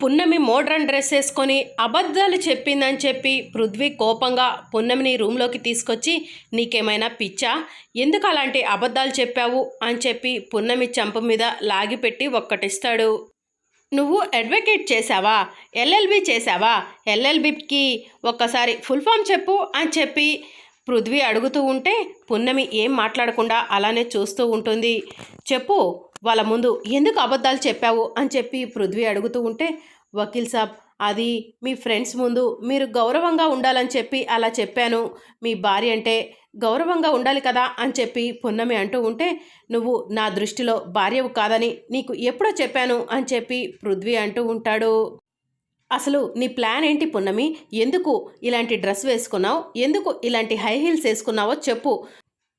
పున్నమి modern dress వేసుకొని అబద్ధాలు చెప్పిందని చెప్పి పృథ్వీ కోపంగా పున్నమిని రూమ్లోకి తీసుకొచ్చి నీకేమైనా పిచ్చా? ఎందుకు అలాంటి అబద్ధాలు చెప్పావు? అని చెప్పి పున్నమి చంపు మీద లాగిపెట్టి ఒక్కటిస్తాడు. నువ్వు అడ్వకేట్ చేసావా ఎల్ఎల్బి చేశావా? ఎల్ఎల్బికి ఒక్కసారి ఫుల్ ఫామ్ చెప్పు అని చెప్పి పృథ్వీ అడుగుతూ ఉంటే పున్నమి ఏం మాట్లాడకుండా అలానే చూస్తూ ఉంటుంది. చెప్పు వాళ్ళ ముందు ఎందుకు అబద్ధాలు చెప్పావు? అని చెప్పి పృథ్వీ అడుగుతూ ఉంటే వకీల్ సాబ్ అది మీ ఫ్రెండ్స్ ముందు మీరు గౌరవంగా ఉండాలని చెప్పి అలా చెప్పాను. మీ భార్య అంటే గౌరవంగా ఉండాలి కదా? అని చెప్పి పున్నమి అంటూ ఉంటే నువ్వు నా దృష్టిలో భార్యవు కాదని నీకు ఎప్పుడో చెప్పాను అని చెప్పి పృథ్వీ అంటూ ఉంటాడు. అసలు నీ ప్లాన్ ఏంటి పున్నమి? ఎందుకు ఇలాంటి డ్రెస్ వేసుకున్నావు? ఎందుకు ఇలాంటి హై హీల్స్ వేసుకున్నావో చెప్పు.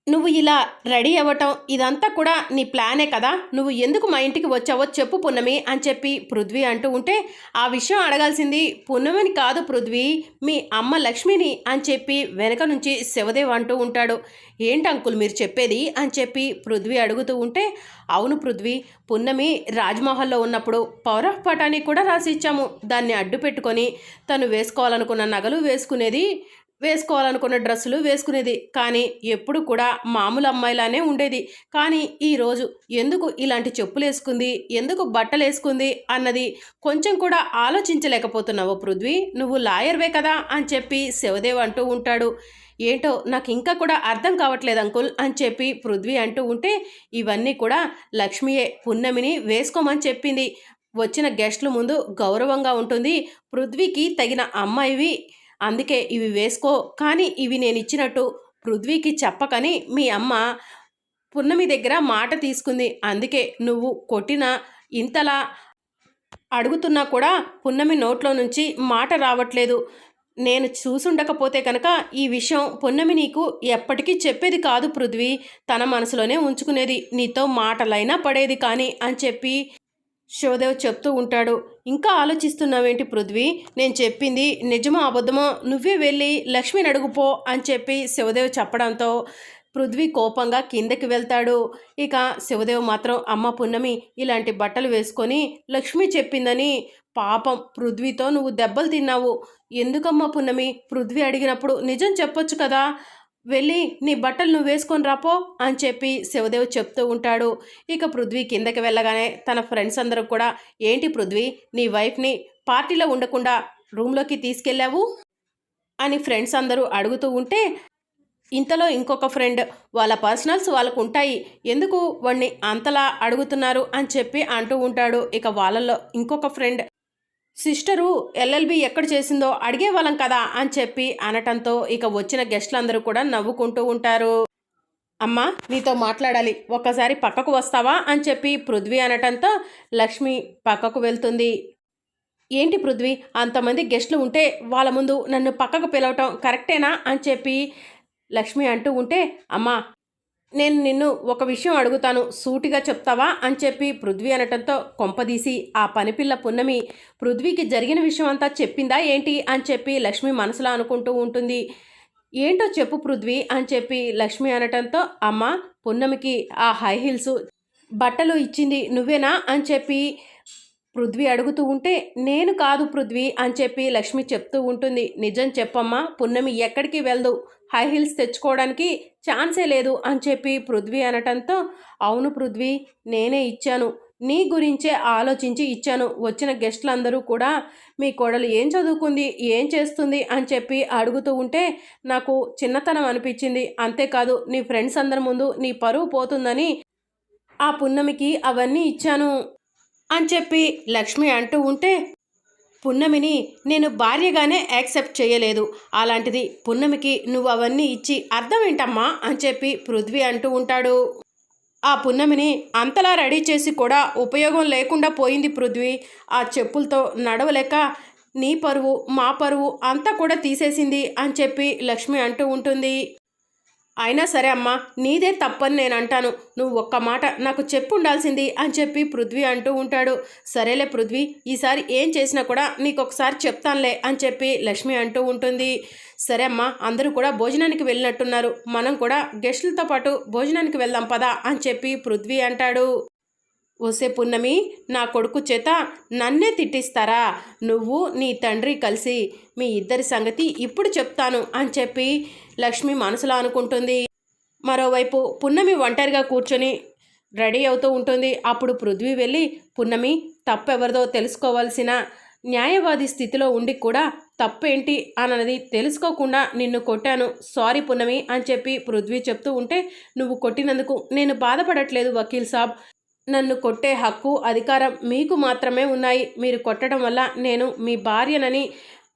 నువ్వు ఇలా రెడీ అవ్వటం ఇదంతా కూడా నీ ప్లానే కదా? నువ్వు ఎందుకు మా ఇంటికి వచ్చావో చెప్పు పున్నమి అని చెప్పి పృథ్వీ అంటూ ఉంటే ఆ విషయం అడగాల్సింది పున్నమిని కాదు పృథ్వీ మీ అమ్మ లక్ష్మిని అని చెప్పి వెనక నుంచి శివదేవ్ అంటూ ఉంటాడు. ఏంటి అంకుల్ మీరు చెప్పేది? అని చెప్పి పృథ్వీ అడుగుతూ ఉంటే అవును పృథ్వీ పున్నమి రాజ్మహల్లో ఉన్నప్పుడు పవర్ కూడా రాసి ఇచ్చాము. దాన్ని అడ్డు పెట్టుకొని తను వేసుకోవాలనుకున్న నగలు వేసుకునేది వేసుకోవాలనుకున్న డ్రెస్సులు వేసుకునేది. కానీ ఎప్పుడు కూడా మామూలు అమ్మాయిలానే ఉండేది. కానీ ఈరోజు ఎందుకు ఇలాంటి చెప్పులు వేసుకుంది ఎందుకు బట్టలు వేసుకుంది అన్నది కొంచెం కూడా ఆలోచించలేకపోతున్నావు పృథ్వీ. నువ్వు లాయర్వే కదా అని చెప్పి శివదేవ్ అంటూ ఉంటాడు. ఏంటో నాకు ఇంకా కూడా అర్థం కావట్లేదు అంకుల్ అని చెప్పి పృథ్వీ అంటూ ఉంటే ఇవన్నీ కూడా లక్ష్మియే పున్నమిని వేసుకోమని చెప్పింది. వచ్చిన గెస్ట్ల ముందు గౌరవంగా ఉంటుంది. పృథ్వీకి తగిన అమ్మాయివి అందుకే ఇవి వేసుకో. కానీ ఇవి నేను ఇచ్చినట్టు పృథ్వీకి చెప్పకని మీ అమ్మ పున్నమి దగ్గర మాట తీసుకుంది. అందుకే నువ్వు కొట్టిన ఇంతలా అడుగుతున్నా కూడా పున్నమి నోట్లో నుంచి మాట రావట్లేదు. నేను చూసుండకపోతే కనుక ఈ విషయం పున్నమి నీకు ఎప్పటికీ చెప్పేది కాదు పృథ్వీ. తన మనసులోనే ఉంచుకునేది. నీతో మాటలైనా పడేది కానీ అని చెప్పి శివదేవ్ చెప్తూ ఉంటాడు ఇంకా ఆలోచిస్తున్నావేంటి పృథ్వీ? నేను చెప్పింది నిజమో అబద్ధమో? నువ్వే వెళ్ళి లక్ష్మిని అడుగుపో అని చెప్పి శివదేవ్ చెప్పడంతో పృథ్వీ కోపంగా కిందకి వెళ్తాడు. ఇక శివదేవ్ మాత్రం అమ్మ పున్నమి ఇలాంటి బట్టలు వేసుకొని లక్ష్మి చెప్పిందని పాపం పృథ్వీతో నువ్వు దెబ్బలు తిన్నావు. ఎందుకమ్మా పున్నమి? పృథ్వీ అడిగినప్పుడు నిజం చెప్పొచ్చు కదా? వెళ్ళి నీ బట్టలు నువ్వు వేసుకొని రాపో అని చెప్పి శివదేవ్ చెప్తూ ఉంటాడు. ఇక పృథ్వీ కిందకి వెళ్ళగానే తన ఫ్రెండ్స్ అందరూ కూడా ఏంటి పృథ్వీ నీ వైఫ్ని పార్టీలో ఉండకుండా రూమ్లోకి తీసుకెళ్ళావు? అని ఫ్రెండ్స్ అందరూ అడుగుతూ ఉంటే ఇంతలో ఇంకొక ఫ్రెండ్ వాళ్ళ పర్సనల్స్ వాళ్ళకు ఉంటాయి. ఎందుకు వాడిని అంతలా అడుగుతున్నారు? అని చెప్పి అంటూ ఉంటాడు. ఇక వాళ్ళల్లో ఇంకొక ఫ్రెండ్ సిస్టరు ఎల్ఎల్బి ఎక్కడ చేసిందో అడిగేవాళ్ళం కదా అని చెప్పి అనటంతో ఇక వచ్చిన గెస్టులందరూ కూడా నవ్వుకుంటూ ఉంటారు. అమ్మా నీతో మాట్లాడాలి. ఒక్కసారి పక్కకు వస్తావా అని చెప్పి పృథ్వీ అనటంతో లక్ష్మి పక్కకు వెళ్తుంది. ఏంటి పృథ్వీ అంతమంది గెస్ట్లు ఉంటే వాళ్ళ ముందు నన్ను పక్కకు పిలవటం కరెక్టేనా అని చెప్పి లక్ష్మి అంటూ ఉంటే అమ్మా నేను నిన్ను ఒక విషయం అడుగుతాను. సూటిగా చెప్తావా? అని చెప్పి పృథ్వీ అనటంతో కొంపదీసి ఆ పనిపిల్ల పున్నమి పృథ్వీకి జరిగిన విషయం అంతా చెప్పిందా ఏంటి? అని చెప్పి లక్ష్మి మనసులో అనుకుంటూ ఉంటుంది. ఏంటో చెప్పు పృథ్వీ అని చెప్పి లక్ష్మి అనటంతో అమ్మ పున్నమికి ఆ హై హీల్స్ బట్టలు ఇచ్చింది నువ్వేనా? అని చెప్పి పృథ్వీ అడుగుతూ ఉంటే నేను కాదు పృథ్వీ అని చెప్పి లక్ష్మి చెప్తూ ఉంటుంది. నిజం చెప్పమ్మా పున్నమి ఎక్కడికి వెళ్దు? హై హీల్స్ తెచ్చుకోవడానికి ఛాన్సే లేదు అని చెప్పి పృథ్వీ అనటంతో అవును పృథ్వీ నేనే ఇచ్చాను. నీ గురించే ఆలోచించి ఇచ్చాను. వచ్చిన గెస్టులందరూ కూడా మీ కోడలు ఏం చదువుకుంది? ఏం చేస్తుంది? అని చెప్పి అడుగుతూ ఉంటే నాకు చిన్నతనం అనిపించింది. అంతేకాదు నీ ఫ్రెండ్స్ అందరి ముందు నీ పరువు పోతుందని ఆ పున్నమికి అవన్నీ ఇచ్చాను. అని చెప్పి లక్ష్మి అంటూ ఉంటే పున్నమిని నేను భార్యగానే యాక్సెప్ట్ చేయలేదు. అలాంటిది పున్నమికి నువ్వు అవన్నీ ఇచ్చి అర్థం ఏంటమ్మా? అని చెప్పి పృథ్వీ అంటూ ఉంటాడు. ఆ పున్నమిని అంతలా రెడీ చేసి కూడా ఉపయోగం లేకుండా పోయింది పృథ్వీ. ఆ చెప్పులతో నడవలేక నీ పరువు మా పరువు అంతా కూడా తీసేసింది అని చెప్పి లక్ష్మి అంటూ ఉంటుంది. అయినా సరే అమ్మా నీదే తప్పని నేను అంటాను నువ్వు ఒక్క మాట నాకు చెప్పు ఉండాల్సింది అని చెప్పి పృథ్వీ అంటూ ఉంటాడు. సరేలే పృథ్వీ ఈసారి ఏం చేసినా కూడా నీకు ఒకసారి చెప్తానులే అని చెప్పి లక్ష్మి అంటూ ఉంటుంది. సరే అమ్మా అందరూ కూడా భోజనానికి వెళ్ళినట్టున్నారు. మనం కూడా గెస్టులతో పాటు భోజనానికి వెళ్దాం పదా అని చెప్పి పృథ్వీ అంటాడు. ఓసే పున్నమి నా కొడుకు చేత నన్నే తిట్టిస్తారా? నువ్వు నీ తండ్రి కలిసి మీ ఇద్దరి సంగతి ఇప్పుడు చెప్తాను అని చెప్పి లక్ష్మి మనసులో అనుకుంటుంది. మరోవైపు పున్నమి ఒంటరిగా కూర్చొని రెడీ అవుతూ ఉంటుంది. అప్పుడు పృథ్వీ వెళ్ళి పున్నమి తప్పెవరిదో తెలుసుకోవాల్సిన న్యాయవాది స్థితిలో ఉండి కూడా తప్పేంటి అన్నది తెలుసుకోకుండా నిన్ను కొట్టాను. సారీ పున్నమి అని చెప్పి పృథ్వీ చెప్తూ ఉంటే నువ్వు కొట్టినందుకు నేను బాధపడట్లేదు వకీల్ సాబ్. నన్ను కొట్టే హక్కు అధికారం మీకు మాత్రమే ఉన్నాయి. మీరు కొట్టడం వల్ల నేను మీ భార్యనని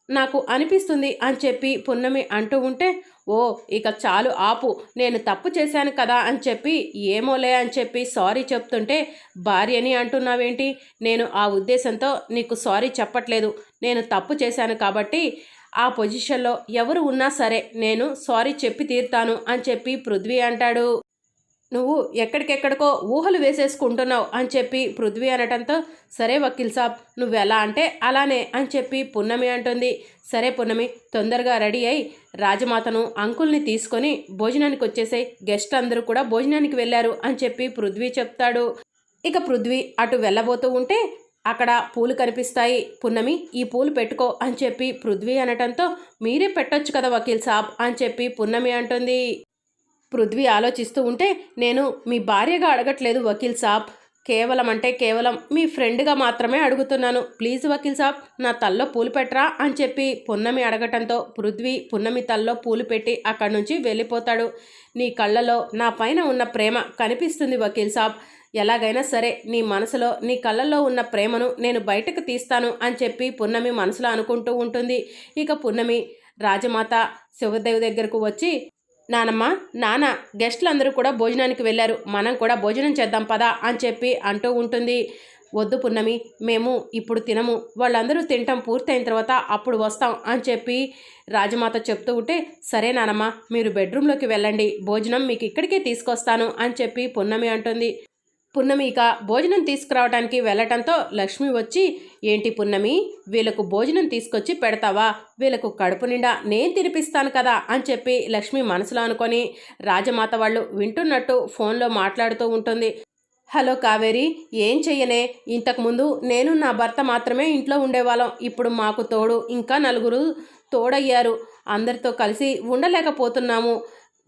నాకు అనిపిస్తుంది అని చెప్పి పున్నమి అంటూ ఉంటే ఓ ఇక చాలు ఆపు. నేను తప్పు చేశాను కదా అని చెప్పి ఏమోలే అని చెప్పి సారీ చెప్తుంటే భార్యని అంటున్నావేంటి? నేను ఆ ఉద్దేశంతో నీకు సారీ చెప్పట్లేదు. నేను తప్పు చేశాను కాబట్టి ఆ పొజిషన్లో ఎవరు ఉన్నా సరే నేను సారీ చెప్పి తీరుతాను అని చెప్పి పృథ్వీ అంటాడు. నువ్వు ఎక్కడికెక్కడికో ఊహలు వేసేసుకుంటున్నావు అని చెప్పి పృథ్వీ అనటంతో సరే వకీల్ సాబ్ నువ్వు ఎలా అంటే అలానే అని చెప్పి పున్నమి అంటుంది. సరే పున్నమి తొందరగా రెడీ అయి రాజమాతను అంకుల్ని తీసుకొని భోజనానికి వచ్చేసాయి. గెస్ట్ అందరూ కూడా భోజనానికి వెళ్ళారు అని చెప్పి పృథ్వీ చెప్తాడు. ఇక పృథ్వీ అటు వెళ్ళబోతూ ఉంటే అక్కడ పూలు కనిపిస్తాయి. పున్నమి ఈ పూలు పెట్టుకో అని చెప్పి పృథ్వీ అనటంతో మీరే పెట్టొచ్చు కదా వకీల్ సాబ్ అని చెప్పి పున్నమి అంటుంది. పృథ్వీ ఆలోచిస్తూ ఉంటే నేను మీ భార్యగా అడగట్లేదు వకీల్ సాబ్. కేవలం అంటే కేవలం మీ ఫ్రెండ్గా మాత్రమే అడుగుతున్నాను. ప్లీజ్ వకీల్ సాబ్ నా తల్లో పూలు పెట్టరా అని చెప్పి పున్నమి అడగటంతో పృథ్వీ పున్నమి తల్లో పూలు పెట్టి అక్కడి నుంచి వెళ్ళిపోతాడు. నీ కళ్ళలో నా పైన ఉన్న ప్రేమ కనిపిస్తుంది వకీల్ సాబ్. ఎలాగైనా సరే నీ మనసులో నీ కళ్ళల్లో ఉన్న ప్రేమను నేను బయటకు తీస్తాను అని చెప్పి పున్నమి మనసులో అనుకుంటూ ఉంటుంది. ఇక పున్నమి రాజమాత శివదేవి దగ్గరకు వచ్చి నానమ్మ నాన్న గెస్ట్లు అందరూ కూడా భోజనానికి వెళ్ళారు. మనం కూడా భోజనం చేద్దాం పదా అని చెప్పి అంటూ ఉంటుంది. వద్దు పున్నమి మేము ఇప్పుడు తినము. వాళ్ళందరూ తినటం పూర్తయిన తర్వాత అప్పుడు వస్తాం అని చెప్పి రాజమాత చెప్తూ ఉంటే సరే నానమ్మ మీరు బెడ్రూమ్లోకి వెళ్ళండి. భోజనం మీకు ఇక్కడికే తీసుకొస్తాను అని చెప్పి పున్నమి అంటుంది. పున్నమిక భోజనం తీసుకురావడానికి వెళ్ళటంతో లక్ష్మి వచ్చి ఏంటి పున్నమి వీళ్ళకు భోజనం తీసుకొచ్చి పెడతావా? వీళ్ళకు కడుపు నిండా నేను తినిపిస్తాను కదా అని చెప్పి లక్ష్మి మనసులో అనుకొని రాజమాత వాళ్ళు వింటున్నట్టు ఫోన్లో మాట్లాడుతూ ఉంటుంది. హలో కావేరి ఏం చెయ్యనే ఇంతకుముందు నేను నా భర్త మాత్రమే ఇంట్లో ఉండేవాళ్ళం. ఇప్పుడు మాకు తోడు ఇంకా నలుగురు తోడయ్యారు. అందరితో కలిసి ఉండలేకపోతున్నాము.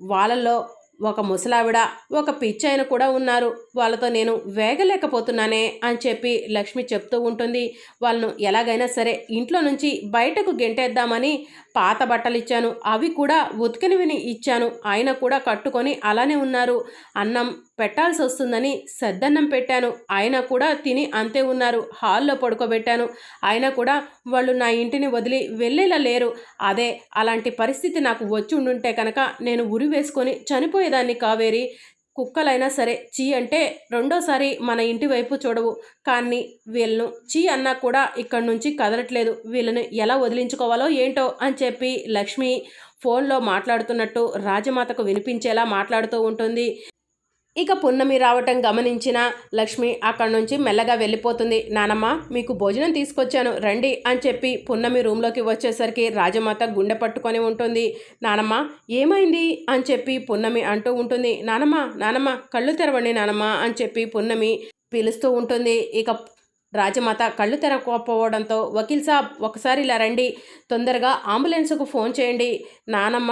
వాళ్ళల్లో ఒక ముసలావిడ ఒక పిచ్చాయన కూడా ఉన్నారు. వాళ్ళతో నేను వేగలేకపోతున్నానే అని చెప్పి లక్ష్మి చెప్తూ ఉంటుంది. వాళ్ళను ఎలాగైనా సరే ఇంట్లో నుంచి బయటకు గెంటేద్దామని పాత బట్టలు ఇచ్చాను అవి కూడా ఉతికినవిని ఇచ్చాను. ఆయన కూడా కట్టుకొని అలానే ఉన్నారు. అన్నం పెట్టాల్సి వస్తుందని సద్దన్నం పెట్టాను. ఆయన కూడా తిని అంతే ఉన్నారు. హాల్లో పడుకోబెట్టాను. ఆయన కూడా వాళ్ళు నా ఇంటిని వదిలి వెళ్ళేలా లేరు. అదే అలాంటి పరిస్థితి నాకు వచ్చి ఉండుంటే కనుక నేను ఉరి వేసుకొని చనిపోయేదాన్ని కావేరి. కుక్కలైనా సరే చీ అంటే రెండోసారి మన ఇంటి వైపు చూడవు. కానీ వీళ్ళను చీ అన్నా కూడా ఇక్కడి నుంచి కదలట్లేదు. వీళ్ళని ఎలా వదిలించుకోవాలో ఏంటో అని చెప్పి లక్ష్మి ఫోన్లో మాట్లాడుతున్నట్టు రాజమాతకు వినిపించేలా మాట్లాడుతూ ఉంటుంది. ఇక పున్నమి రావటం గమనించిన లక్ష్మి అక్కడి నుంచి మెల్లగా వెళ్ళిపోతుంది. నానమ్మ మీకు భోజనం తీసుకొచ్చాను రండి అని చెప్పి పున్నమి రూమ్లోకి వచ్చేసరికి రాజమాత గుండె పట్టుకొని ఉంటుంది. నానమ్మ ఏమైంది? అని చెప్పి పున్నమి అంటూ ఉంటుంది. నానమ్మ నానమ్మ కళ్ళు తెరవండి నానమ్మ అని చెప్పి పున్నమి పిలుస్తూ ఉంటుంది. ఇక రాజమాత కళ్ళు తెరకపోవడంతో వకీల్ సాబ్ ఒకసారి ఇలా రండి తొందరగా అంబులెన్స్కు ఫోన్ చేయండి. నానమ్మ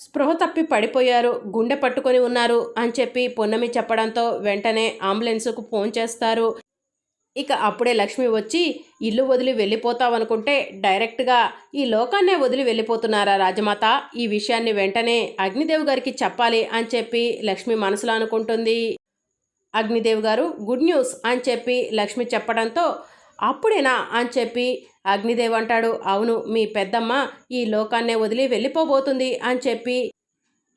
స్పృహ తప్పి పడిపోయారు గుండె పట్టుకొని ఉన్నారు అని చెప్పి పొన్నమి చెప్పడంతో వెంటనే అంబులెన్స్కు ఫోన్ చేస్తారు. ఇక అప్పుడే లక్ష్మి వచ్చి ఇల్లు వదిలి వెళ్ళిపోతావనుకుంటే డైరెక్ట్గా ఈ లోకాన్నే వదిలి వెళ్ళిపోతున్నారా రాజమాత? ఈ విషయాన్ని వెంటనే అగ్నిదేవ్ గారికి చెప్పాలి అని చెప్పి లక్ష్మి మనసులో అనుకుంటుంది. అగ్నిదేవ్ గారు గుడ్ న్యూస్ అని చెప్పి లక్ష్మి చెప్పడంతో అప్పుడేనా అని చెప్పి అగ్నిదేవ్ అంటాడు అవును మీ పెద్దమ్మ ఈ లోకాన్నే వదిలి వెళ్ళిపోబోతుంది అని చెప్పి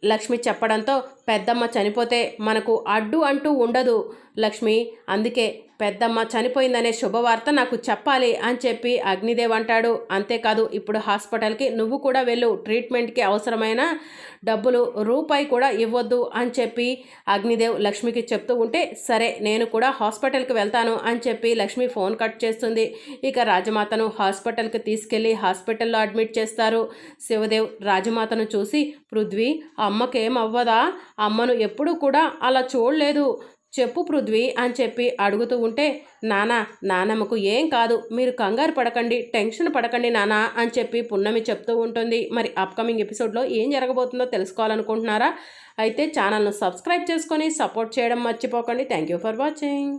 లక్ష్మి చెప్పడంతో పెద్దమ్మ చనిపోతే మనకు అడ్డు అంటూ ఉండదు లక్ష్మి. అందుకే పెద్దమ్మ చనిపోయిందనే శుభవార్త నాకు చెప్పాలి అని చెప్పి అగ్నిదేవ్ అంటాడు. అంతేకాదు ఇప్పుడు హాస్పిటల్కి నువ్వు కూడా వెళ్ళు. ట్రీట్మెంట్కి అవసరమైన డబ్బులు రూపాయి కూడా ఇవ్వద్దు అని చెప్పి అగ్నిదేవ్ లక్ష్మికి చెప్తూ ఉంటే సరే నేను కూడా హాస్పిటల్కి వెళ్తాను అని చెప్పి లక్ష్మి ఫోన్ కట్ చేస్తుంది. ఇక రాజమాతను హాస్పిటల్కి తీసుకెళ్ళి హాస్పిటల్లో అడ్మిట్ చేస్తారు. శివదేవ్ రాజమాతను చూసి పృథ్వీ అమ్మకేం అవ్వదా? అమ్మను ఎప్పుడూ కూడా అలా చూడలేదు. చెప్పు పృథ్వీ అని చెప్పి అడుగుతూ ఉంటే నానా నానమ్మకు ఏం కాదు మీరు కంగారు పడకండి టెన్షన్ పడకండి నానా అని చెప్పి పున్నమి చెప్తూ ఉంటుంది. మరి అప్కమింగ్ ఎపిసోడ్లో ఏం జరగబోతుందో తెలుసుకోవాలనుకుంటున్నారా? అయితే ఛానల్ను సబ్స్క్రైబ్ చేసుకొని సపోర్ట్ చేయడం మర్చిపోకండి. Thank you for watching